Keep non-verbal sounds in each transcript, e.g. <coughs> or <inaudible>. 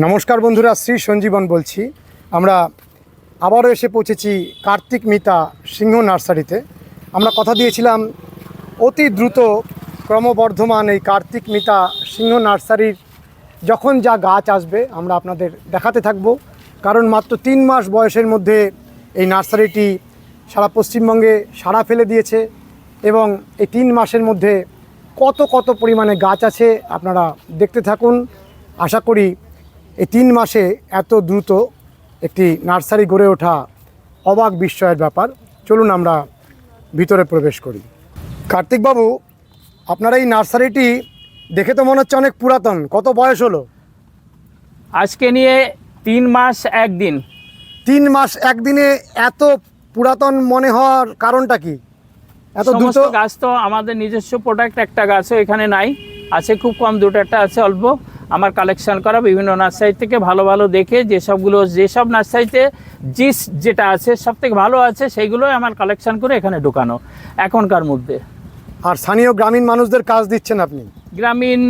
নমস্কার বন্ধুরা, শ্রী সঞ্জীবন বলছি। আমরা আবারও এসে পৌঁছেছি কার্তিক মিতা সিংহ নার্সারিতে। আমরা কথা দিয়েছিলাম অতি দ্রুত ক্রমবর্ধমান এই কার্তিক মিতা সিংহ নার্সারির যখন যা গাছ আসবে, আমরা আপনাদের দেখাতে থাকব। কারণ মাত্র তিন মাস বয়সের মধ্যে এই নার্সারিটি সারা পশ্চিমবঙ্গে সাড়া ফেলে দিয়েছে এবং এই তিন মাসের মধ্যে কত কত পরিমাণে গাছ আছে আপনারা দেখতে থাকুন। আশা করি এই তিন মাসে এত দ্রুত একটি নার্সারি গড়ে ওঠা অবাক বিস্ময়ের ব্যাপার। চলুন আমরা ভিতরে প্রবেশ করি। কার্তিকবাবু আপনার এই নার্সারিটি দেখে তো মনে হচ্ছে অনেক পুরাতন। কত বয়স হলো? আজকে নিয়ে তিন মাস একদিন। তিন মাস একদিনে এত পুরাতন মনে হওয়ার কারণটা কি? এত দ্রুত গাছ তো আমাদের নিজস্ব প্রোডাক্ট একটা গাছও এখানে নাই। আছে খুব কম দুটো একটা আছে অল্প। আমার কালেকশন করা বিভিন্ন নার্সারি থেকে ভালো ভালো দেখে যেসবগুলো যেসব নার্সারিতে জিস যেটা আছে সব থেকে ভালো আছে সেইগুলোই আমার কালেকশন করে এখানে ঢোকানো এখনকার মধ্যে। আর স্থানীয় গ্রামীণ মানুষদের কাজ দিচ্ছেন আপনি? গ্রামীণ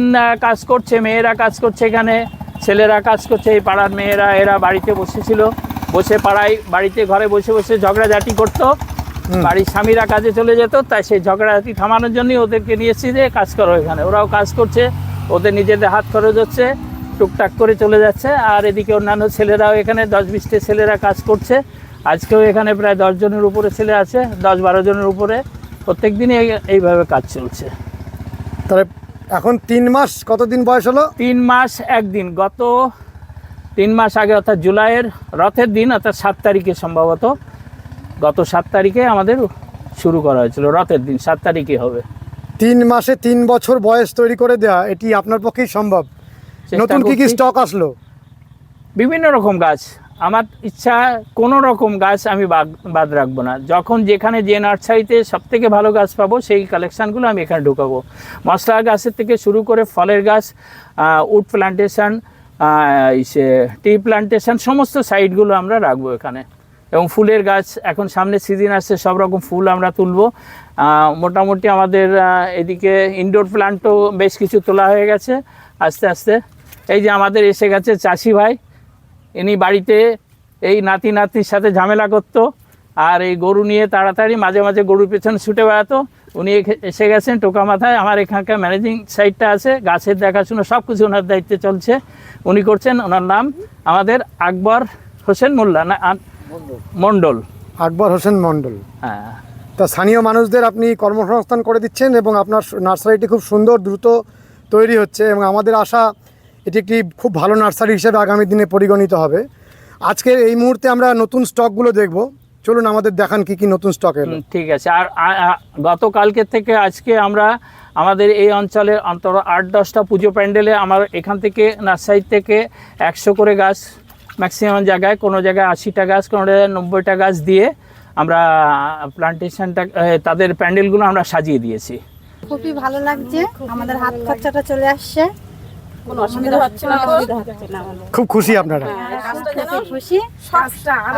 কাজ করছে মেয়েরা কাজ করছে এখানে ছেলেরা কাজ করছে এই পাড়ার মেয়েরা এরা বাড়িতে বসেছিল। বসে পাড়ায় বাড়িতে ঘরে বসে বসে ঝগড়াঝাটি করতো। বাড়ির স্বামীরা কাজে চলে যেত তাই সেই ঝগড়াঝাটি থামানোর জন্যই ওদেরকে নিয়ে এসেছি যে কাজ করো এখানে। ওরাও কাজ করছে ওদের নিজেদের হাত খরচ হচ্ছে টুকটাক করে চলে যাচ্ছে। আর এদিকে অন্যান্য ছেলেরাও এখানে দশ বিশটি ছেলেরা কাজ করছে। আজকেও এখানে প্রায় দশ জনের উপরে ছেলে আছে দশ বারো জনের উপরে। প্রত্যেক দিনই এই- এইভাবে কাজ চলছে। তাহলে এখন তিন মাস কতদিন বয়স হলো? তিন মাস একদিন। গত তিন মাস আগে অর্থাৎ জুলাইয়ের রথের দিন অর্থাৎ সাত তারিখে সম্ভবত গত সাত তারিখে আমাদের শুরু করা হয়েছিল রথের দিন সাত তারিখে হবে। তিন মাসে তিন বছর বয়স তৈরি করে দেওয়া এটি আপনার পক্ষেই সম্ভব। নতুন কি কি স্টক আসলো? বিভিন্ন রকম গাছ। আমার ইচ্ছা কোনো রকম গাছ আমি বাদ বাদ রাখব না। যখন যেখানে যে নার্সারিতে সব থেকে ভালো গাছ পাবো সেই কালেকশানগুলো আমি এখানে ঢুকাবো। মশলা গাছের থেকে শুরু করে ফলের গাছ উড প্লান্টেশন টি প্লান্টেশন সমস্ত সাইডগুলো আমরা রাখব এখানে। এবং ফুলের গাছ এখন সামনে সিজন আসছে, সব রকম ফুল আমরা তুলবো। মোটামুটি আমাদের এদিকে ইনডোর প্লান্টও বেশ কিছু তোলা হয়ে গেছে, আস্তে আস্তে। এই যে আমাদের এসে গেছে চাষি ভাই, ইনি বাড়িতে এই নাতি নাতির সাথে ঝামেলা করতো, আর এই গরু নিয়ে তাড়াতাড়ি মাঝে মাঝে গরুর পেছনে ছুটে বেড়াতো। উনি এসে গেছেন টোকা মাথায়, আমার এখানকার ম্যানেজিং সাইটটা আছে, গাছের দেখাশুনো সব কিছু ওনার দায়িত্বে চলছে। উনি করছেন, ওনার নাম আমাদের আকবর হোসেন মোল্লা, না মণ্ডল। আকবর হোসেন মণ্ডল। হ্যাঁ। তা স্থানীয় মানুষদের আপনি কর্মসংস্থান করে দিচ্ছেন এবং আপনার নার্সারিটি খুব সুন্দর দ্রুত তৈরি হচ্ছে এবং আমাদের আশা এটি একটি খুব ভালো নার্সারি হিসেবে আগামী দিনে পরিগণিত হবে। আজকে এই মুহূর্তে আমরা নতুন স্টকগুলো দেখব। চলুন আমাদের দেখান কি কি নতুন স্টক এলো। ঠিক আছে। আর গতকালকে থেকে আজকে আমরা আমাদের এই অঞ্চলের অন্তর আট দশটা পুজো প্যান্ডেলে আমার এখান থেকে নার্সারি থেকে একশো করে গাছ ম্যাক্সিমাম জায়গায় কোনো জায়গায় আশিটা গাছ কোনো জায়গায় নব্বইটা গাছ দিয়ে আমরা প্লান্টেশনটা তাদের প্যান্ডেলগুলো আমরা সাজিয়ে দিয়েছি। খুবই ভালো লাগছে। আমাদের হাত খরচাটা চলে আসছে। কোনো অসুবিধা হচ্ছে না তো? অসুবিধা হচ্ছে না আমাদের খুব খুশি আপনারা। খুবই খুশি।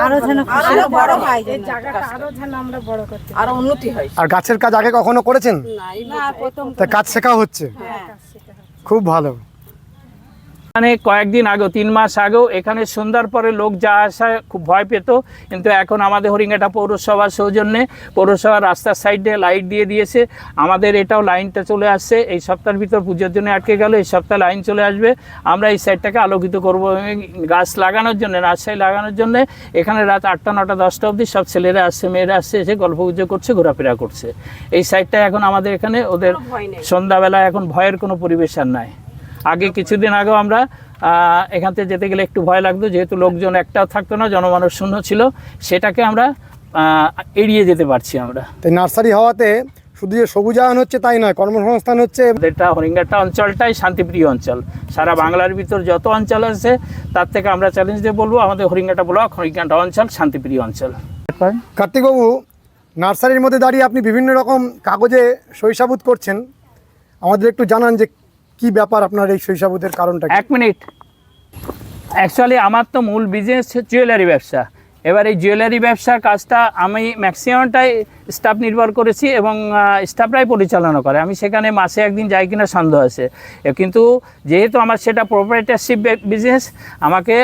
আরও যেন আরও বড় হয় হয় জায়গাটা আরও যেন আমরা বড় করতে আরও উন্নতি হয়। আর গাছের কাজ আগে কখনো করেছেন? না প্রথম কাজ শেখাও হচ্ছে। খুব ভালো। মানে কয়েকদিন আগেও তিন মাস আগেও এখানে সন্ধ্যার পরে লোক যা আসায় খুব ভয় পেত। কিন্তু এখন আমাদের হরিঙ্গাটা পৌরসভার সৌজন্যে পৌরসভার রাস্তার সাইডে লাইট দিয়ে দিয়েছে। আমাদের এটাও লাইনটা চলে আসছে। এই সপ্তাহের ভিতর পুজোর জন্য আটকে গেল এই সপ্তাহে লাইন চলে আসবে। আমরা এই সাইডটাকে আলোকিত করব। গাছ লাগানোর জন্য রাজশাহী লাগানোর জন্য এখানে রাত আটটা নটা দশটা অবধি সব ছেলেরা আসছে মেয়েরা আসছে এসে গল্প গুজব করছে ঘোরাফেরা করছে। এই সাইডটা এখন আমাদের এখানে ওদের। সন্ধ্যাবেলা এখন ভয়ের কোনো পরিবেশ আর নাই। আগে কিছুদিন আগেও আমরা এখান থেকে যেতে গেলে একটু ভয় লাগতো যেহেতু লোকজন একটাও থাকতো না জনমানব শূন্য ছিল সেটাকে আমরা এড়িয়ে যেতে পারছি আমরা। তাই নার্সারি হওয়াতে শুধু যে সবুজায়ন হচ্ছে তাই নয় কর্মসংস্থান হচ্ছে। এটা হরিঙ্গাটা অঞ্চলটাই শান্তিপ্রিয় অঞ্চল। সারা বাংলার ভিতর যত অঞ্চল আছে তার থেকে আমরা চ্যালেঞ্জ দিয়ে বলব আমাদের হরিঙ্গাটা ব্লক হরিঙ্গাটা অঞ্চল শান্তিপ্রিয় অঞ্চল। কার্তিকবাবু নার্সারির মধ্যে দাঁড়িয়ে আপনি বিভিন্ন রকম কাগজে শৈশাবুত করছেন। আমাদের একটু জানান যে কি ব্যাপার আপনার এই শৈশাবুতের কারণটা এক মিনিট। অ্যাকচুয়ালি আমার তো মূল বিজনেস জুয়েলারি ব্যবসা। এবার এই জুয়েলারি ব্যবসার কাজটা আমি ম্যাক্সিমামটাই স্টাফ নির্ভর করেছি এবং স্টাফরাই পরিচালনা করে। আমি সেখানে মাসে একদিন যাই কিনা সন্দেহ আছে। কিন্তু যেহেতু আমার সেটা প্রোপারেটারশিপ বিজনেস আমাকে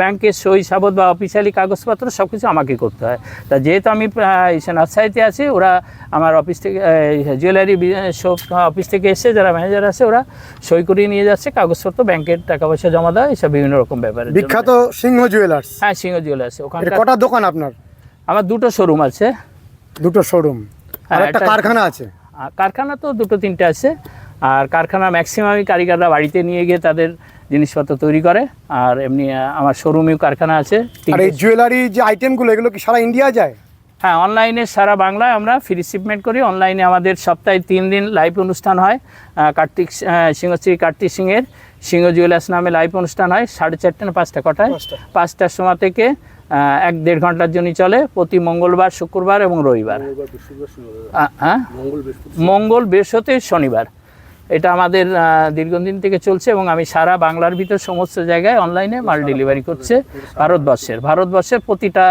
ব্যাংকের সই সাবত বা অফিসিয়ালি কাগজপত্র সব কিছু আমাকে করতে হয়। তা যেহেতু আমি নার্সারিতে আছি ওরা আমার অফিস থেকে জুয়েলারি সব অফিস থেকে এসে যারা ম্যানেজার আছে ওরা সই করিয়ে নিয়ে যাচ্ছে কাগজপত্র ব্যাংকের টাকা পয়সা জমা দেওয়া এইসব বিভিন্ন রকম ব্যাপারে বিখ্যাত সিংহ জুয়েলার্স হ্যাঁ সিংহ জুয়েলার্স ওখানকার কটা দোকান আপনার? আমার দুটো শোরুম আছে। দুটো শোরুম আর হ্যাঁ, একটা একটা- কারখানা আছে? কারখানা তো দুটো তিনটে আছে। আর কারখানা ম্যাক্সিমামই কারিগররা বাড়িতে নিয়ে গিয়ে তাদের জিনিসপত্র তৈরি করে। আর এমনি আমার শোরুমেও কারখানা আছে। আর এই জুয়েলারি যে আইটেমগুলো এগুলো কি সারা ইন্ডিয়া যায়? হ্যাঁ অনলাইনে সারা বাংলায় আমরা ফ্রি শিপমেন্ট করি। অনলাইনে আমাদের সপ্তাহে তিন দিন লাইভ অনুষ্ঠান হয়। কার্তিক সিংহশ্রী কার্তিক সিংয়ের সিংহ জুয়েলার্স নামে লাইভ অনুষ্ঠান হয়। সাড়ে চারটে না পাঁচটা কটায়? পাঁচটার সময় থেকে এক দেড় ঘণ্টার জন্য চলে প্রতি মঙ্গলবার শুক্রবার এবং রবিবার। হ্যাঁ? মঙ্গল বৃহস্পতি শনিবার। এটা আমাদের দীর্ঘদিন থেকে চলছে এবং আমি সারা বাংলার ভিতর সমস্ত জায়গায় অনলাইনে মাল ডেলিভারি করছে ভারতবর্ষের। ভারতবর্ষের প্রতিটা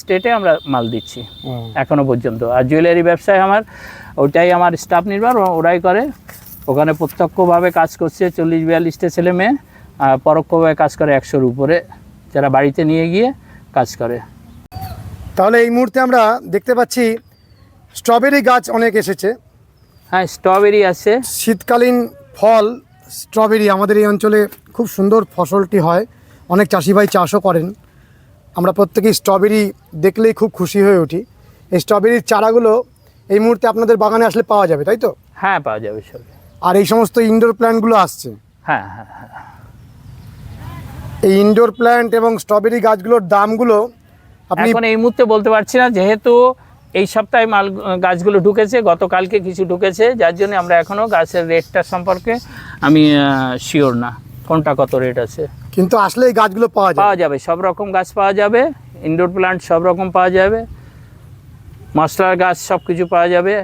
স্টেটে আমরা মাল দিচ্ছি এখনও পর্যন্ত। আর জুয়েলারি ব্যবসায় আমার ওটাই আমার স্টাফ নির্ভর ওরাই করে। ওখানে প্রত্যক্ষভাবে কাজ করছে চল্লিশ বিয়াল্লিশটা ছেলে মেয়ে পরোক্ষভাবে কাজ করে একশোর উপরে। যারা বাড়িতে নিয়ে গিয়ে কাজ করে। তাহলে এই মুহূর্তে আমরা দেখতে পাচ্ছি স্ট্রবেরি গাছ অনেক এসেছে। হ্যাঁ স্ট্রবেরি আছে। শীতকালীন ফল স্ট্রবেরি আমাদের এই অঞ্চলে খুব সুন্দর ফসলটি হয়। অনেক চাষি ভাই চাষও করেন। আমরা প্রত্যেকেই স্ট্রবেরি দেখলেই খুব খুশি হয়ে উঠি। এই স্ট্রবেরির চারাগুলো এই মুহূর্তে আপনাদের বাগানে আসলে পাওয়া যাবে তাই তো? হ্যাঁ পাওয়া যাবে সব আর এই সমস্ত ইনডোর প্ল্যান্টগুলো আসছে। হ্যাঁ হ্যাঁ হ্যাঁ। এই ইনডোর প্ল্যান্ট এবং স্ট্রবেরি গাছগুলোর দামগুলো আপনি এখন এই মুহূর্তে বলতে পারছি না যেহেতু এই সপ্তাহে মাল গাছগুলো ঢুকেছে গতকালকে কিছু ঢুকেছে যার জন্য আমরা এখনও গাছের রেটটা সম্পর্কে আমি শিওর না কোনটা কত রেট আছে। কিন্তু আসলে এই গাছগুলো পাওয়া পাওয়া যাবে সব রকম গাছ পাওয়া যাবে ইনডোর প্লান্ট সব রকম পাওয়া যাবে মশলার গাছ সব কিছু পাওয়া যাবে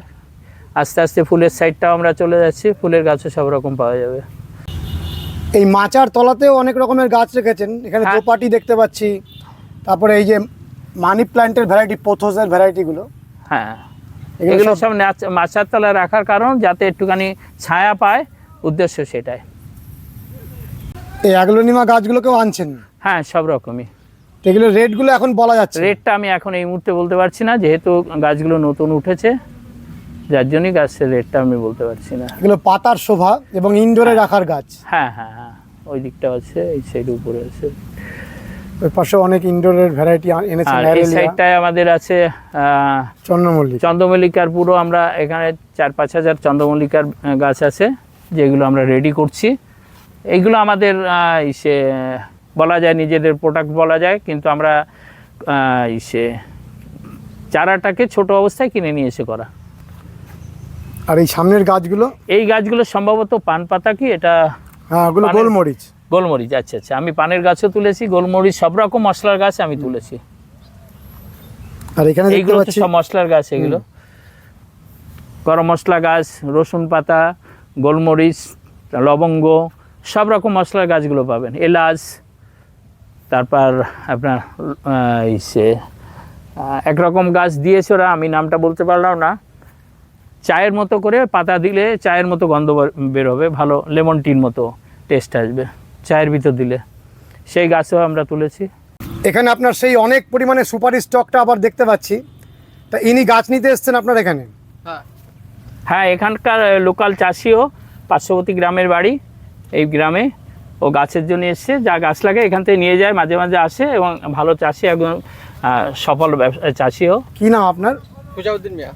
আস্তে আস্তে ফুলের সাইডটাও আমরা চলে যাচ্ছি ফুলের গাছও সব রকম পাওয়া যাবে। এই মাচার তলাতেও অনেক রকমের গাছ রেখেছেন। এখানে হ্যাঁ। দোপাটি দেখতে পাচ্ছি। তারপরে এই যে মানি প্ল্যান্টের ভ্যারাইটি পোথোসের ভ্যারাইটিগুলো হ্যাঁ। এগুলো সব- মাচার তলায় রাখার কারণ যাতে একটুখানি ছায়া পায় উদ্দেশ্য সেটাই। এই অ্যাগ্লোনিমা গাছগুলোকেও আনছেন? হ্যাঁ সব রকমই। এগুলো রেটগুলো এখন বলা যাচ্ছে রেটটা আমি এখন এই মুহূর্তে বলতে পারছি না যেহেতু গাছগুলো নতুন উঠেছে। যার জন্যই গাছের রেটটা আমি বলতে পারছি না। এগুলো পাতার শোভা এবং ইনডোরে রাখার গাছ। হ্যাঁ হ্যাঁ হ্যাঁ। ওই দিকটা আছে এই সাইড উপরে আছে। ওই পাশে অনেক ইনডোরের ভ্যারাইটি এনেছেন এই সাইডটায় আমাদের আছে চন্দ্রমল্লিক। চন্দ্রমল্লিকার পুরো আমরা এখানে চার পাঁচ হাজার চন্দ্রমল্লিকার গাছ আছে যেগুলো আমরা রেডি করছি। এইগুলো আমাদের ইসে বলা যায় নিজেদের প্রোডাক্ট বলা যায় কিন্তু আমরা ইসে চারাটাকে ছোট অবস্থায় কিনে নিয়ে এসে করা। আর এই সামনের গাছগুলো? এই গাছগুলো সম্ভবত পান পাতা কি? এটা হ্যাঁ ওগুলো গোলমরিচ। গোলমরিচ আচ্ছা আচ্ছা। আমি পানের গাছও তুলেছি গোলমরিচ সব রকম মশলার গাছ আমি তুলেছি। আর এখানে এইগুলো সব মশলার গাছ এগুলো। গরম মশলা গাছ রসুন পাতা গোলমরিচ লবঙ্গ সব রকম মশলার গাছগুলো পাবেন। এলাচ তারপর আপনার ইসে একরকম গাছ দিয়েছে ওরা আমি নামটা বলতে পারলাম না। চায়ের মতো করে পাতা দিলে চায়ের মতো গন্ধ বার- বেরোবে ভালো লেমন টির মতো টেস্ট আসবে চায়ের ভিতর দিলে। সেই গাছও আমরা তুলেছি। এখানে আপনার সেই অনেক পরিমাণে সুপারি স্টকটা আবার দেখতে পাচ্ছি। তা ইনি গাছ নিতে এসছেন আপনার এখানে? হ্যাঁ। হ্যাঁ এখানকার লোকাল চাষিও পার্শ্ববর্তী গ্রামের বাড়ি। এই গ্রামে ও গাছের জন্য এসছে যা গাছ লাগে এখান থেকে নিয়ে যায় মাঝে মাঝে আসে এবং ভালো চাষি একদম সফল ব্যবসা চাষিও। কি নাম আপনার? সুজাউদ্দিন মিয়া।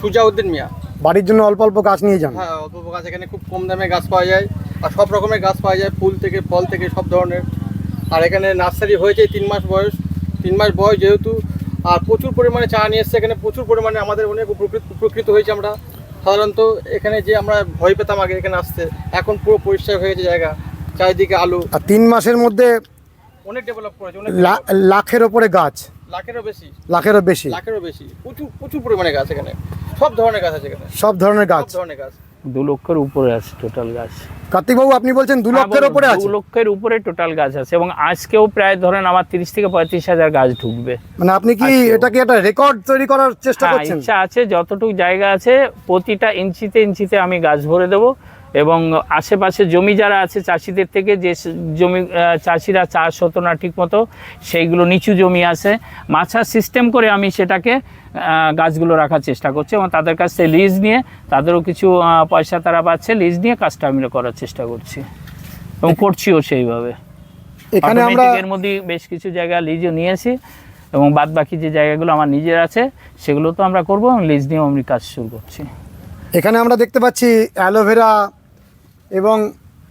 সুজাউদ্দিন মিয়া। বাড়ির জন্য অল্প অল্প গাছ নিয়ে যান? হ্যাঁ অল্প অল্প গাছ এখানে খুব কম দামে গাছ পাওয়া যায় আর সব রকমের গাছ পাওয়া যায় ফুল থেকে ফল থেকে সব ধরনের। আর এখানে নার্সারি হয়েছে তিন মাস বয়স। তিন মাস বয়স যেহেতু আর প্রচুর পরিমাণে চা নিয়ে এসছে এখানে প্রচুর পরিমাণে আমাদের অনেক উপকৃত উপকৃত হয়েছে আমরা। সাধারণত এখানে যে আমরা ভয় পেতাম আগে এখানে আসতে এখন পুরো পরিষ্কার হয়ে গেছে জায়গা চারিদিকে আলো। আর তিন মাসের মধ্যে অনেক ডেভেলপ করেছে অনেক লাখের ওপরে গাছ। লাখেরও বেশি। লাখেরও বেশি। লাখেরও বেশি। প্রচুর প্রচুর পরিমাণে গাছ এখানে। সব ধরনের গাছ আছে এখানে। সব ধরনের সব ধরনের গাছ। দু লক্ষের উপরে আছে টোটাল গাছ। কার্তিকবাবু আপনি বলছেন দু হ্যাঁ, লক্ষের বলুন, ওপরে দু লক্ষের উপরে টোটাল গাছ আছে এবং আজকেও প্রায় ধরেন আমার তিরিশ থেকে পঁয়ত্রিশ হাজার গাছ ঢুকবে। মানে আপনি কি। এটাকে একটা রেকর্ড তৈরি করার চেষ্টা হ্যাঁ করছেন? ইচ্ছা আছে যতটুকু জায়গা আছে প্রতিটা ইঞ্চিতে ইঞ্চিতে আমি গাছ ভরে দেব। এবং আশেপাশে জমি যারা আছে চাষিদের থেকে যে জমি চাষিরা চাষ হতো না ঠিক মতো সেইগুলো নিচু জমি আছে। মাছার সিস্টেম করে আমি সেটাকে গাছগুলো রাখার চেষ্টা করছি এবং তাদের কাছ থেকে লিজ নিয়ে তাদেরও কিছু পয়সা তারা পাচ্ছে লিজ নিয়ে কাজটা আমি করার চেষ্টা করছি। এবং করছিও সেইভাবে। এখানে আমরা এর মধ্যে বেশ কিছু জায়গা লিজও নিয়েছি এবং বাদ বাকি যে জায়গাগুলো আমার নিজের আছে সেগুলো তো আমরা করব এবং লিজ নিয়েও আমি কাজ শুরু করছি। এখানে আমরা দেখতে পাচ্ছি অ্যালোভেরা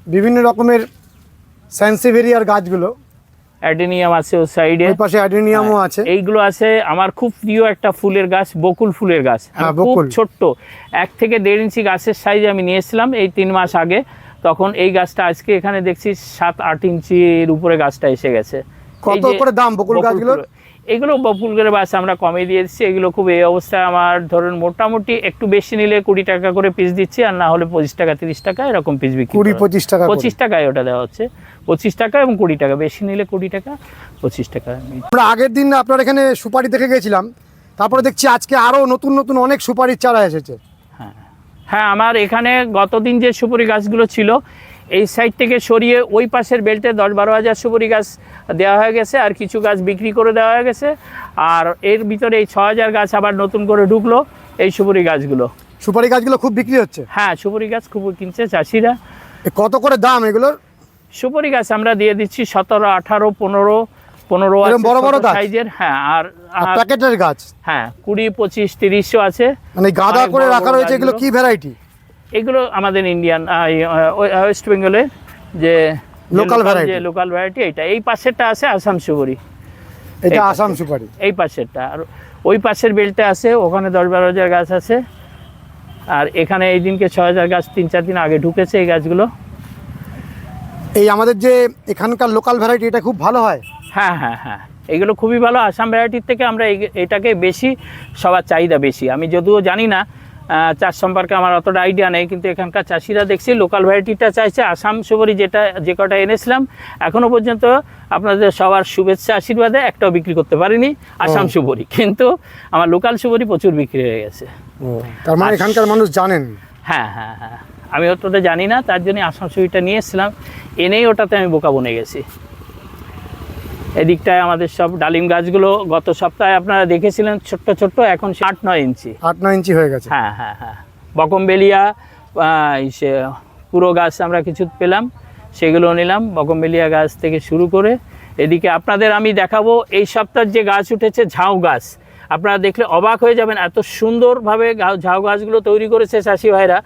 বিভিন্ন রকমের স্যান্সিভেরিয়ার গাছগুলো। অ্যাডেনিয়াম আছে ও সাইডে ওই পাশে অ্যাডেনিয়ামও আছে। এইগুলো আছে আমার খুব প্রিয় একটা ফুলের গাছ বকুল ফুলের গাছ। হ্যাঁ, খুব বকুল। ছোট্ট। এক থেকে দেড় ইঞ্চি গাছের সাইজ আমি নিয়েছিলাম এই তিন মাস আগে। তখন এই গাছটা আজকে এখানে দেখছি সাত আট ইঞ্চির উপরে গাছটা এসে গেছে। কত করে দাম বকুল গাছগুলোর? এগুলো ফুল করে বাস আমরা কমে দিয়ে দিচ্ছি এগুলো খুব এই অবস্থায় আমার ধরুন মোটামুটি একটু বেশি নিলে কুড়ি টাকা করে পিস দিচ্ছি আর না হলে পঁচিশ টাকা তিরিশ টাকা এরকম পিস বিক্রি কুড়ি পঁচিশ টাকা পঁচিশ টাকায় ওটা দেওয়া হচ্ছে। পঁচিশ টাকা এবং কুড়ি টাকা বেশি নিলে কুড়ি টাকা পঁচিশ টাকা। আমরা আগের দিন আপনার এখানে সুপারি দেখে গেছিলাম তারপরে দেখছি আজকে আরও নতুন নতুন অনেক সুপারির চারা এসেছে। হ্যাঁ হ্যাঁ আমার এখানে গতদিন যে সুপারি গাছগুলো ছিল এই সাইড থেকে সরিয়ে ওই পাশের বেল্টে দশ বারো হাজার সুপুরি গাছ দেওয়া হয়ে গেছে আর কিছু গাছ বিক্রি করে দেওয়া হয়ে গেছে। আর এর ভিতরে এই ছ হাজার গাছ আবার নতুন করে ঢুকলো এই সুপুরি গাছগুলো। সুপারি গাছগুলো খুব বিক্রি হচ্ছে? হ্যাঁ সুপুরি গাছ খুব কিনছে চাষিরা। কত করে দাম এগুলোর? সুপুরি গাছ আমরা দিয়ে দিচ্ছি সতেরো আঠারো পনেরো পনেরো বড় বড়? সাইজের হ্যাঁ আর প্যাকেটের গাছ? হ্যাঁ কুড়ি পঁচিশ তিরিশও আছে। মানে গাদা করে রাখা রয়েছে এগুলো কি ভ্যারাইটি এগুলো আমাদের ইন্ডিয়ান ওয়েস্ট বেঙ্গলের যে লোকাল ভ্যারাইটি যে লোকাল ভ্যারাইটি এটা এই পাশেরটা আছে আসাম সুবরি এটা আসাম সুপারি এই পাশেরটা। আর ওই পাশের বেলটা আছে ওখানে দশ বারো হাজার গাছ আছে। আর এখানে এই দিনকে ছ হাজার গাছ তিন চার দিন আগে ঢুকেছে এই গাছগুলো। এই আমাদের যে এখানকার লোকাল ভ্যারাইটি এটা খুব ভালো হয়? হ্যাঁ হ্যাঁ হ্যাঁ। এগুলো খুবই ভালো। আসাম ভ্যারাইটির থেকে আমরা এটাকে বেশি সবার চাহিদা বেশি। আমি যদিও জানি না চাষ সম্পর্কে আমার অতটা আইডিয়া নেই কিন্তু এখানকার চাষিরা দেখছি লোকাল ভ্যারাইটিটা চাইছে। আসাম সুবরি যেটা যে কটা এনেছিলাম এখনও পর্যন্ত আপনাদের সবার শুভেচ্ছা আশীর্বাদে একটাও বিক্রি করতে পারিনি আসাম সুবরি কিন্তু আমার লোকাল সুবরি প্রচুর বিক্রি হয়ে গেছে। তার মানে এখানকার মানুষ জানেন। হ্যাঁ হ্যাঁ হ্যাঁ। আমি অতটা জানি না তার জন্য আসাম সুবিটা নিয়ে এসেছিলাম। এনেই ওটাতে আমি বোকা বনে গেছি। এদিকটায় আমাদের সব ডালিম গাছগুলো গত সপ্তাহে আপনারা দেখেছিলেন ছোট্ট ছোট্ট এখন আট নয় ইঞ্চি। আট নয় ইঞ্চি হয়ে গেছে। হ্যাঁ হ্যাঁ হ্যাঁ। বকমবেলিয়া সে পুরো গাছ আমরা কিছু পেলাম সেগুলো নিলাম বকমবেলিয়া গাছ থেকে শুরু করে। এদিকে আপনাদের আমি দেখাবো এই সপ্তাহের যে গাছ উঠেছে ঝাউ গাছ। আপনারা দেখলে অবাক হয়ে যাবেন এত সুন্দরভাবে ঝাউ গাছগুলো তৈরি করেছে চাষি ভাইরা।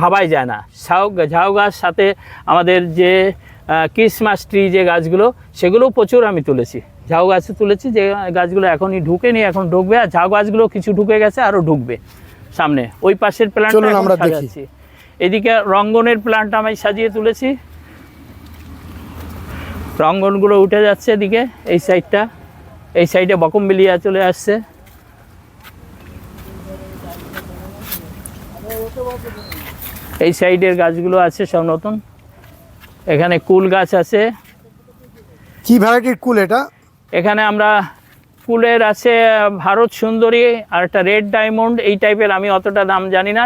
ভাবাই যায় না। ঝাউ ঝাউ গাছ সাথে আমাদের যে ক্রিসমাস ট্রি যে গাছগুলো সেগুলোও প্রচুর আমি তুলেছি। ঝাউ গাছে তুলেছি যে গাছগুলো এখনই ঢুকেনি এখন ঢুকবে। আর ঝাউ গাছগুলো কিছু ঢুকে গেছে আরও ঢুকবে সামনে। ওই পাশের প্ল্যান্ট আমরা দেখি। এদিকে রঙ্গনের প্ল্যান্ট আমি সাজিয়ে তুলেছি। রঙ্গনগুলো উঠে যাচ্ছে এদিকে এই সাইডটা এই সাইডে বকমবিলিয়া চলে আসছে। এই সাইডের গাছগুলো আছে সব নতুন। এখানে কুল গাছ আছে। কি ভ্যারাইটির কুল এটা? এখানে আমরা কুলের আছে ভারত সুন্দরী আর একটা রেড ডায়মন্ড এই টাইপের আমি অতটা দাম জানি না।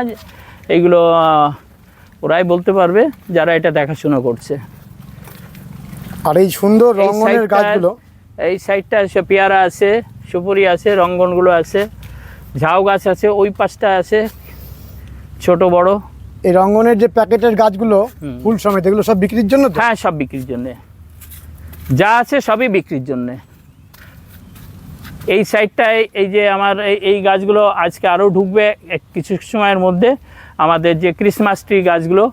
এইগুলো ওরাই বলতে পারবে যারা এটা দেখাশোনা করছে। আর এই সুন্দর রঙনের গাছগুলো? এই সাইডটা আছে পেয়ারা আছে সুপুরি আছে রঙ্গনগুলো আছে ঝাউ গাছ আছে ওই পাশটা আছে ছোট বড়। এই রঙনের যে প্যাকেটের গাছগুলো ফুল সমেত এগুলো সব বিক্রির জন্য তো? হ্যাঁ সব বিক্রির জন্যে। যা আছে সবই বিক্রির জন্যে। এই সাইডটায় এই যে আমার এই এই গাছগুলো আজকে আরও ঢুকবে কিছু সময়ের মধ্যে। আমাদের যে ক্রিসমাস ট্রি গাছগুলো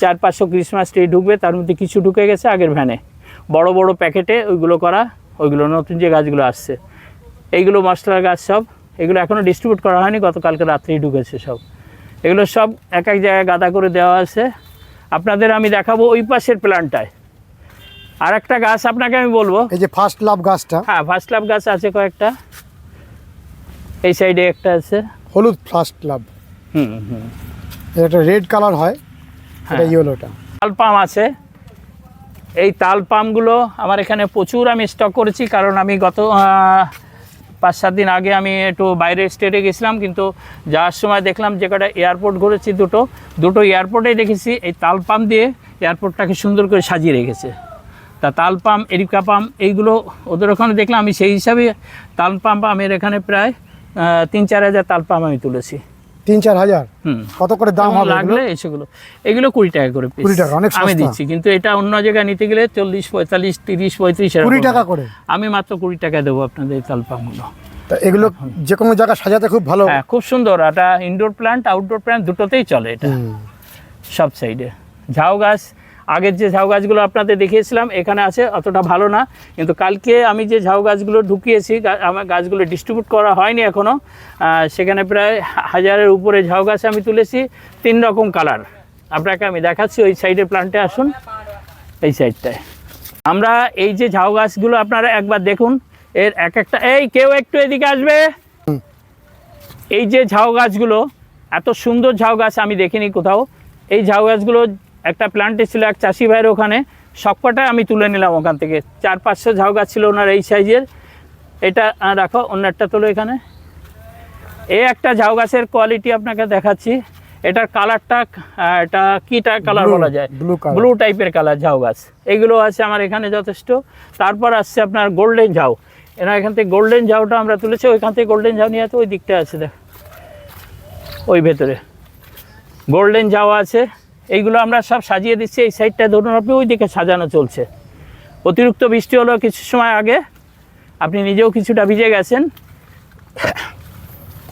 চার পাঁচশো ক্রিসমাস ট্রি ঢুকবে তার মধ্যে কিছু ঢুকে গেছে আগের ভ্যানে। বড় বড় প্যাকেটে ওইগুলো করা ওইগুলো নতুন যে গাছগুলো আসছে। এইগুলো মশলার গাছ সব এগুলো এখনও ডিস্ট্রিবিউট করা হয়নি গতকালকে রাত্রেই ঢুকেছে সব। এগুলো সব এক এক জায়গায় গাদা করে দেওয়া আছে। আপনাদের আমি দেখাবো ওই পাশের প্ল্যান্টটায় আর একটা গাছ আপনাকে আমি বলব। এই যে ফার্স্ট লাভ গাছটা। হ্যাঁ ফার্স্ট লাভ গাছ আছে কয়েকটা। এই সাইডে একটা আছে। হলুদ ফার্স্ট লাভ হুম হুম এটা রেড কালার হয়। এটা হ্যাঁ। ইয়েলোটা তাল পাম আছে। এই তাল পামগুলো আমার এখানে প্রচুর আমি স্টক করেছি কারণ আমি গত পাঁচ সাত দিন আগে আমি একটু বাইরের স্টেটে গেছিলাম, কিন্তু যাওয়ার সময় দেখলাম যে কটা এয়ারপোর্ট ঘুরেছি দুটো। দুটো এয়ারপোর্টেই দেখেছি, এই তালপাম দিয়ে এয়ারপোর্টটাকে সুন্দর করে সাজিয়ে রেখেছে। তা তাল পাম্প এরিকা পাম্প এইগুলো ওদের ওখানে দেখলাম, আমি সেই হিসাবে তাল পাম্প আমের এখানে প্রায় তিন চার হাজার তাল পাম্প আমি তুলেছি। তিন চার হাজার কত করে দাম হবে লাগলে এসেগুলো? এগুলো কুড়ি টাকা করে কুড়ি টাকা, অনেক আমি দিচ্ছি কিন্তু এটা অন্য জায়গায় নিতে গেলে চল্লিশ পঁয়তাল্লিশ তিরিশ পঁয়ত্রিশ কুড়ি টাকা করে? আমি মাত্র কুড়ি টাকা দেবো আপনাদের এই তালপামগুলো। এগুলো যে কোনো জায়গা সাজাতে খুব ভালো। হ্যাঁ খুব সুন্দর। এটা ইনডোর প্ল্যান্ট আউটডোর প্ল্যান্ট দুটোতেই চলে এটা। সব সাইডে ঝাউ গাছ আগের যে ঝাউ গাছগুলো আপনাদের দেখিয়েছিলাম এখানে আছে অতটা ভালো না। কিন্তু কালকে আমি যে ঝাউ গাছগুলো ঢুকিয়েছি আমার গাছগুলো ডিস্ট্রিবিউট করা হয়নি এখনও সেখানে প্রায় হাজারের উপরে ঝাউ গাছ আমি তুলেছি তিন রকম কালার আপনাকে আমি দেখাচ্ছি ওই সাইডের প্লান্টে আসুন এই সাইডটায় আমরা এই যে ঝাউ গাছগুলো আপনারা একবার দেখুন এর এক একটা এই কেউ একটু এদিকে আসবে? এই যে ঝাউ গাছগুলো এত সুন্দর ঝাউ গাছ আমি দেখিনি কোথাও। এই ঝাউ গাছগুলো একটা প্লান্টে ছিল এক চাষি ভাইয়ের ওখানে। সবকটা আমি তুলে নিলাম ওখান থেকে। চার পাঁচশো ঝাউ গাছ ছিল ওনার এই সাইজের। এটা রাখো অন্য একটা তোলো এখানে। এই একটা ঝাউ গাছের কোয়ালিটি আপনাকে দেখাচ্ছি। এটার কালারটা এটা কীটা কালার বলা যায়? ব্লু টাইপের কালার ঝাউ গাছ। এগুলো আছে আমার এখানে যথেষ্ট। তারপর আসছে আপনার গোল্ডেন ঝাউ। এনার এখান থেকে গোল্ডেন ঝাউটা আমরা তুলেছি। ওইখান থেকে গোল্ডেন ঝাউ নিয়ে তো ওই দিকটা আছে দেখ। ওই ভেতরে। গোল্ডেন ঝাউ আছে। এইগুলো আমরা সব সাজিয়ে দিচ্ছি এই সাইডটা ধরুন আপনি ওই দিকে সাজানো চলছে। অতিরিক্ত বৃষ্টি হলো কিছু সময় আগে আপনি নিজেও কিছুটা ভিজে গেছেন।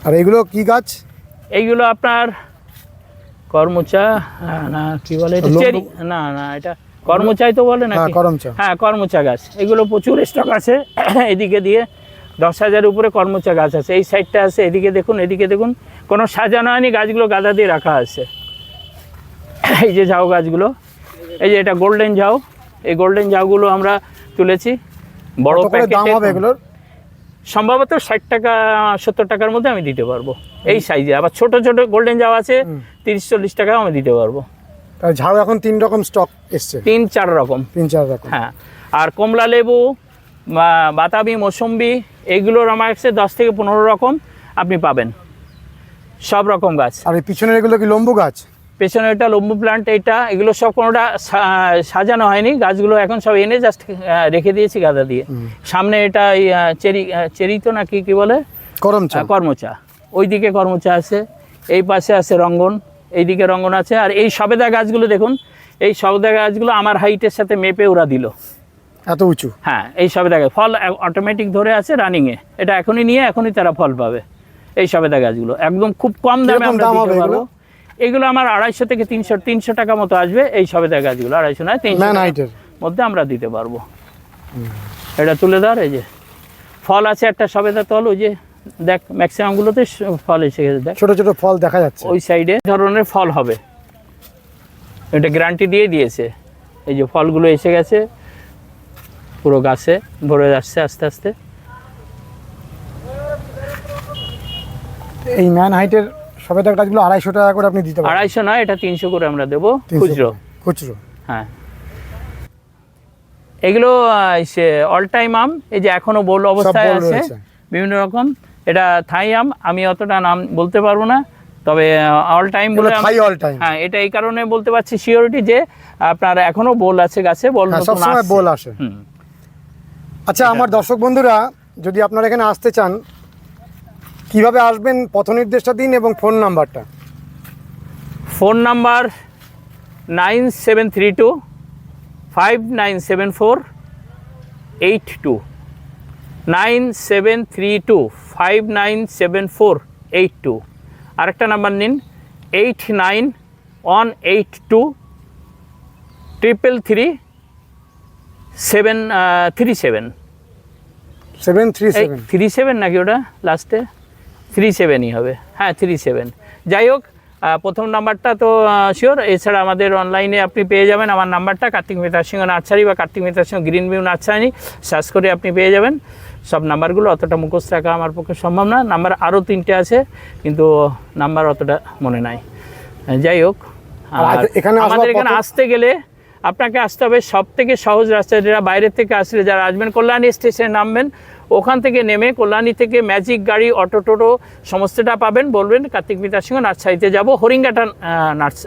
আর এগুলো কি গাছ? এইগুলো আপনার কর্মচা হ্যাঁ, না কি বলে চেরি না না এটা কর্মচাই তো বলে হ্যাঁ নাকি করমচা। হ্যাঁ কর্মচা গাছ। এগুলো প্রচুর স্টক আছে। <clears throat> এদিকে দিয়ে দশ হাজার উপরে কর্মচা গাছ আছে। এই সাইডটা আছে এদিকে দেখুন এদিকে দেখুন কোনো সাজানো হয়নি। গাছগুলো গাদা দিয়ে রাখা আছে। <coughs> এই যে ঝাউ গাছগুলো এই যে এটা গোল্ডেন ঝাউ। এই গোল্ডেন ঝাউগুলো আমরা তুলেছি। বড় প্যাকেটে এগুলোর? সম্ভবত ষাট টাকা সত্তর টাকার মধ্যে আমি দিতে পারব। এই সাইজে আবার ছোট ছোট গোল্ডেন ঝাউ আছে তিরিশ চল্লিশ টাকা আমি দিতে পারব। ঝাড়ু এখন তিন রকম স্টক এসছে। তিন চার রকম। তিন চার রকম। হ্যাঁ। আর কমলা লেবু বাতাবি মৌসম্বি এইগুলোর আমার কাছে দশ থেকে পনেরো রকম আপনি পাবেন। সব রকম গাছ। আর এই পিছনের এগুলো কি লম্বু গাছ? পেছনে এটা লম্বু প্লান্ট এটা এগুলো সব কোনোটা সাজানো হয়নি গাছগুলো এখন সব এনে জাস্ট রেখে দিয়েছি গাদা দিয়ে। সামনে এটা চেরি চেরি তো নাকি কি বলে? করমচা। কর্মচা। ওইদিকে কর্মচা আছে এই পাশে আছে রঙ্গন এইদিকে রঙ্গন আছে আর এই সবেদা গাছগুলো দেখুন এই সবেদা গাছগুলো আমার হাইটের সাথে মেপে ওরা দিল। এত উঁচু? হ্যাঁ এই সবেদা গাছ ফল অটোমেটিক ধরে আছে রানিংয়ে এটা এখনই নিয়ে এখনই তারা ফল পাবে এই সবেদা গাছগুলো। একদম খুব কম দামে আমরা দিতে পারব। এগুলো? আমার আড়াইশো থেকে তিনশো তিনশো টাকা মতো আসবে এই সবেদা গাছগুলো আড়াইশো নয় তিনশো মধ্যে আমরা দিতে পারব। এটা তুলে ধর এই যে ফল আছে একটা সবেদা তল ওই যে দেখ ম্যাক্সিমামগুলোতে ফল এসে গেছে দেখ। ছোট ছোট ফল দেখা যাচ্ছে। ওই সাইডে ধরনের ফল হবে। এটা গ্যারান্টি দিয়ে দিয়েছে। এই যে ফলগুলো এসে গেছে পুরো গাছে ভরে যাচ্ছে আস্তে আস্তে। এই ম্যান হাইটের সবেদার গাছগুলো আড়াইশো টাকা করে আপনি দিতে পারেন। আড়াইশো নয় এটা তিনশো করে আমরা দেবো। খুচরো। খুচরো। হ্যাঁ। এগুলো সে অল টাইম আম এই যে এখনও বোল অবস্থায় আছে বিভিন্ন রকম। এটা থাই আম আমি অতটা নাম বলতে পারব না তবে অল টাইম বলে থাই অল টাইম হ্যাঁ এটা এই কারণে বলতে পারছি সিওরিটি যে আপনার এখনও বোল আছে গাছে বল সবসময় বোল আসে। আচ্ছা আমার দর্শক বন্ধুরা যদি আপনারা এখানে আসতে চান কীভাবে আসবেন পথ নির্দেশটা দিন এবং ফোন নাম্বারটা? Phone number nine seven three two five nine seven four eight two. Nine seven three two five nine seven four eight two. আরেকটা নাম্বার নিন eight nine one eight two triple three seven three seven. Seven three seven. Three seven নাকি ওটা লাস্টে? Three seven i হবে। হ্যাঁ three seven যাই হোক প্রথম নাম্বারটা তো শিওর এছাড়া আমাদের অনলাইনে আপনি পেয়ে যাবেন আমার নাম্বারটা কার্তিক মেহতার সিংহ নার্সারি বা Kartik Mehtar Singh green view nursery. Search করে আপনি পেয়ে যাবেন। সব নাম্বারগুলো অতটা মুখস্থ রাখা আমার পক্ষে সম্ভব না। নাম্বার আরও তিনটে আছে কিন্তু নাম্বার অতটা মনে নাই। যাই হোক এখানে আমাদের এখানে আসতে গেলে আপনাকে আসতে হবে সব থেকে সহজ রাস্তা যেটা বাইরের থেকে আসলে যারা আসবেন কল্যাণী স্টেশনে নামবেন। ওখান থেকে নেমে কল্যাণী থেকে ম্যাজিক গাড়ি, অটো টোটো, সমস্তটা পাবেন। বলবেন কার্তিক পিতার সঙ্গে নার্সারিতে যাব। হরিঙ্গাটা নার্স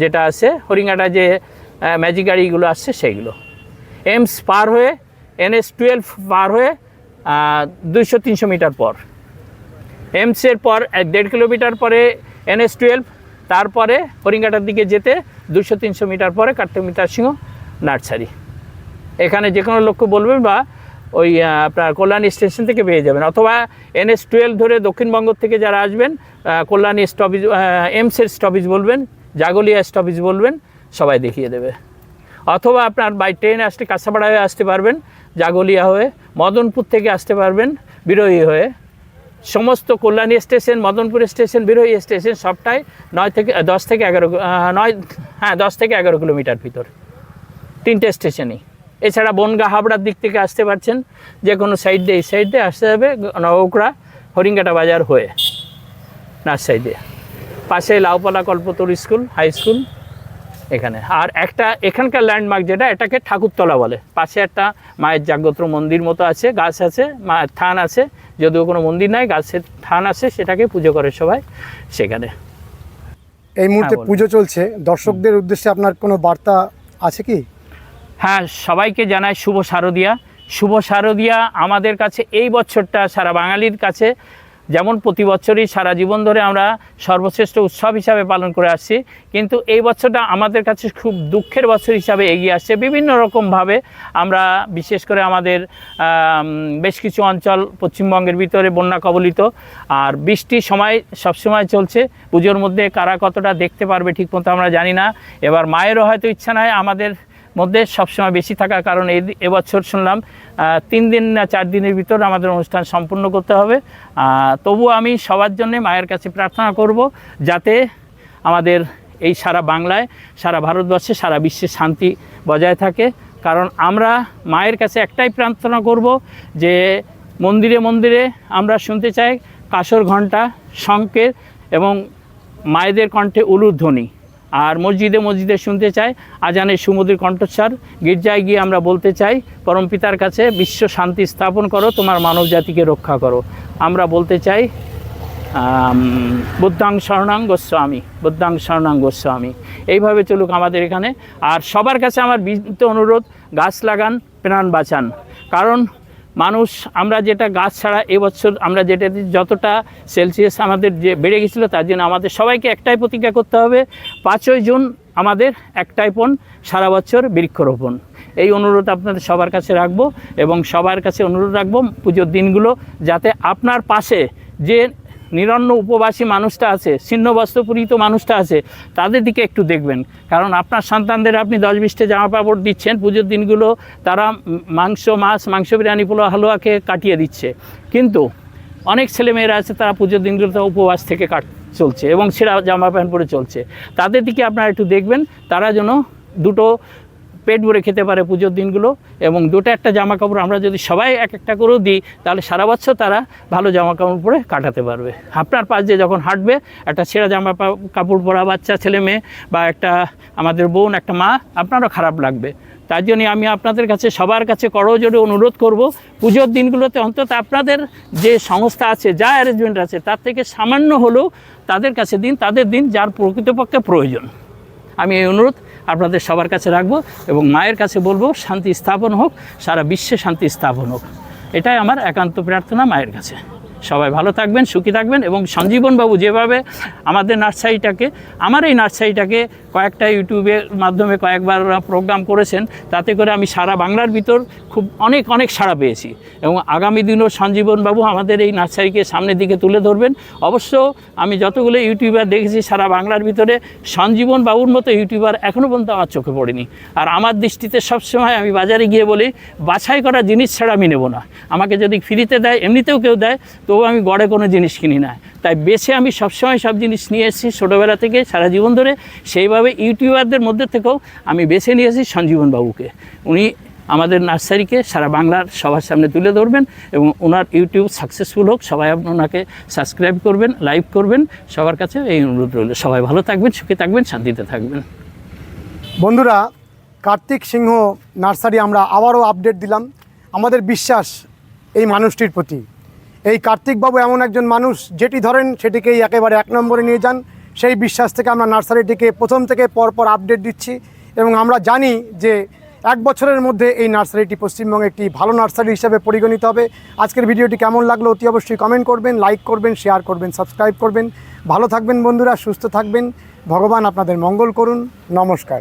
যেটা আছে, হরিঙ্গাটা যে ম্যাজিক গাড়িগুলো আসছে সেইগুলো। এমস পার হয়ে, এনএস টুয়েলভ পার হয়ে দুইশো তিনশো মিটার পর। এমসের পর এক দেড় কিলোমিটার পরে এনএস টুয়েলভ, তারপরে হরিঙ্গাটার দিকে যেতে দুশো তিনশো মিটার পরে কার্তিক মিটার সিংহ নার্সারি। এখানে যে কোনো লোককে বলবেন বা ওই আপনার কল্যাণী স্টেশন থেকে পেয়ে যাবেন। অথবা এনএস টুয়েলভ ধরে দক্ষিণবঙ্গ থেকে যারা আসবেন কল্যাণী স্টপেজ এমসের স্টপেজ বলবেন, জাগলিয়া স্টপেজ বলবেন, সবাই দেখিয়ে দেবে। অথবা আপনার বাই ট্রেন আসলে কাঁচাপাড়া হয়ে আসতে পারবেন, জাগলিয়া হয়ে, মদনপুর থেকে আসতে পারবেন, বিরোহী হয়ে। সমস্ত Kalyani station, Madanpur station, Birohi station সবটাই নয় থেকে দশ থেকে এগারো নয় হ্যাঁ দশ থেকে এগারো কিলোমিটার ভিতর। তিনটে স্টেশনই। এছাড়া বনগা হাবড়ার দিক থেকে আসতে পারছেন যে কোনো সাইড দিয়ে এই সাইড দিয়ে আসতে হবে নবকুড়া হরিঙ্গাটা বাজার হয়ে নার্সারি দিয়ে। পাশে Laupala Kalpataru school high school এখানে। আর একটা এখানকার ল্যান্ডমার্ক যেটা এটাকে ঠাকুরতলা বলে। পাশে একটা মায়ের জাগ্রত মন্দির মতো আছে গাছ আছে মায়ের থান আছে যদিও কোনো মন্দির নাই গাছের থান আছে সেটাকে পুজো করে সবাই সেখানে। এই মুহূর্তে পুজো চলছে। দর্শকদের উদ্দেশ্যে আপনার কোনো বার্তা আছে কি? হ্যাঁ সবাইকে জানাই শুভ শারদিয়া। শুভ শারদিয়া আমাদের কাছে এই বছরটা সারা বাঙালির কাছে। যেমন প্রতি বছরই সারা জীবন ধরে আমরা সর্বশ্রেষ্ঠ উৎসব হিসাবে পালন করে আসছি। কিন্তু এই বছরটা আমাদের কাছে খুব দুঃখের বছর হিসাবে এগিয়ে আসছে। বিভিন্ন রকমভাবে আমরা, বিশেষ করে আমাদের বেশ কিছু অঞ্চল পশ্চিমবঙ্গের ভিতরে বন্যা কবলিত। আর বৃষ্টির সময় সবসময় চলছে। পুজোর মধ্যে কারা কতটা দেখতে পারবে ঠিকমতো আমরা জানি না। এবার মায়েরও হয়তো ইচ্ছা নয় আমাদের মধ্যে সবসময় বেশি থাকার কারণ এবছর শুনলাম তিন দিন না চার দিনের ভিতর আমাদের অনুষ্ঠান সম্পূর্ণ করতে হবে। তবুও আমি সবার জন্য মায়ের কাছে প্রার্থনা করব যাতে আমাদের এই সারা বাংলায়, সারা ভারতবর্ষে, সারা বিশ্বে শান্তি বজায় থাকে। কারণ আমরা মায়ের কাছে একটাই প্রার্থনা করব যে মন্দিরে মন্দিরে আমরা শুনতে চাই কাসর ঘণ্টা শঙ্কের এবং মায়েদের কণ্ঠে উলুর ধ্বনি আর মসজিদে মসজিদে শুনতে চাই, আজানের সুমধুর কণ্ঠস্বর। গির্জায় গিয়ে আমরা বলতে চাই, পরম পিতার কাছে বিশ্ব শান্তি স্থাপন করো, তোমার মানব জাতিকে রক্ষা করো। আমরা বলতে চাই বুদ্ধাং শরণাং গোস্বামী, বুদ্ধাং শরণাং গোস্বামী। এইভাবে চলুক আমাদের এখানে। আর সবার কাছে আমার বিনীত অনুরোধ, গাছ লাগান, প্রাণ বাঁচান। কারণ মানুষ, আমরা যেটা গাছ ছাড়া এবছর আমরা যেটা যতটা সেলসিয়াস আমাদের যে বেড়ে গেছিল তার জন্য আমাদের সবাইকে একটাই প্রতিজ্ঞা করতে হবে, পাঁচই জুন আমাদের একটাই পণ, সারা বছর বৃক্ষরোপণ। এই অনুরোধ আপনাদের সবার কাছে রাখব এবং সবার কাছে অনুরোধ রাখব পুজোর দিনগুলো যাতে আপনার পাশে যে নিরন্ন উপবাসী মানুষটা আছে ছিন্ন বস্ত্রপূরিত মানুষটা আছে, তাদের দিকে একটু দেখবেন। কারণ আপনার সন্তানদের আপনি দশ বিশটা জামা কাপড় দিচ্ছেন, পুজোর দিনগুলো তারা মাংস, মাছ, মাংস বিরিয়ানি পোলো হালুয়াকে কাটিয়ে দিচ্ছে। কিন্তু অনেক ছেলেমেয়েরা আছে, তারা পুজোর দিনগুলোতে উপবাস থেকে কাট, চলছে এবং সেরা জামা প্যান্ট পরে চলছে। তাদের দিকে আপনারা একটু দেখবেন, তারা যেন দুটো পেট ভরে খেতে পারে পুজোর দিনগুলো এবং দুটো একটা জামা কাপড় আমরা যদি সবাই এক একটা করেও দিই, তাহলে সারা বছর তারা ভালো জামা কাপড় পরে কাটাতে পারবে। আপনার পাশ দিয়ে যখন হাঁটবে, একটা ছেঁড়া জামা কাপড় পরা বাচ্চা, ছেলে মেয়ে বা একটা আমাদের বোন, একটা মা, আপনারও খারাপ লাগবে। তার জন্য আমি আপনাদের কাছে, সবার কাছে করজোরে অনুরোধ করব, পুজোর দিনগুলোতে অন্তত আপনাদের যে সংস্থা আছে, যা অ্যারেঞ্জমেন্ট আছে, তার থেকে সামান্য হলেও তাদের কাছে দিন, তাদের দিন যার প্রকৃতপক্ষে প্রয়োজন। আমি এই অনুরোধ আপনাদের সবার কাছে রাখব এবং মায়ের কাছে বলব, শান্তি স্থাপন হোক, সারা বিশ্বে শান্তি স্থাপন হোক। এটাই আমার একান্ত প্রার্থনা মায়ের কাছে। সবাই ভালো থাকবেন, সুখী থাকবেন এবং সঞ্জীবনবাবু যেভাবে আমাদের নার্সারিটাকে, আমার এই নার্সারিটাকে কয়েকটা ইউটিউবের মাধ্যমে কয়েকবার প্রোগ্রাম করেছেন, তাতে করে আমি সারা বাংলার ভিতর খুব অনেক অনেক সাড়া পেয়েছি এবং আগামী দিনও সঞ্জীবনবাবু আমাদের এই নার্সারিকে সামনের দিকে তুলে ধরবেন। অবশ্য আমি যতগুলো ইউটিউবার দেখেছি সারা বাংলার ভিতরে সঞ্জীবন বাবুর মতো ইউটিউবার এখনও পর্যন্ত আমার চোখে পড়েনি। আর আমার দৃষ্টিতে সবসময় আমি বাজারে গিয়ে বলি, বাছাই করা জিনিস ছাড়া আমি নেব না। আমাকে যদি ফ্রিতে দেয়, এমনিতেও কেউ দেয় তবু আমি গড়ে কোনো জিনিস কিনি না। তাই বেছে আমি সবসময় সব জিনিস নিয়ে এসেছি ছোটোবেলা থেকে, সারা জীবন ধরে। সেইভাবে ইউটিউবারদের মধ্যে থেকেও আমি বেছে নিয়েছি সঞ্জীবন বাবুকে। উনি আমাদের নার্সারিকে সারা বাংলার সবার সামনে তুলে ধরবেন এবং ওনার ইউটিউব সাকসেসফুল হোক। সবাই ওনাকে সাবস্ক্রাইব করবেন লাইভ করবেন। সবার কাছে এই অনুরোধ রইল। সবাই ভালো থাকবেন, সুখে থাকবেন, শান্তিতে থাকবেন। বন্ধুরা, কার্তিক সিংহ নার্সারি আমরা আবারও আপডেট দিলাম। আমাদের বিশ্বাস এই মানুষটির প্রতি। এই কার্তিকবাবু এমন একজন মানুষ, যেটি ধরেন সেটিকেই একেবারে এক নম্বরে নিয়ে যান। সেই বিশ্বাস থেকে আমরা নার্সারিটিকে প্রথম থেকে পরপর আপডেট দিচ্ছি এবং আমরা জানি যে এক বছরের মধ্যে এই নার্সারিটি পশ্চিমবঙ্গে একটি ভালো নার্সারি হিসাবে পরিগণিত হবে। আজকের ভিডিওটি কেমন লাগল অতি অবশ্যই কমেন্ট করবেন লাইক করবেন শেয়ার করবেন সাবস্ক্রাইব করবেন। ভালো থাকবেন বন্ধুরা, সুস্থ থাকবেন। ভগবান আপনাদের মঙ্গল করুন। নমস্কার।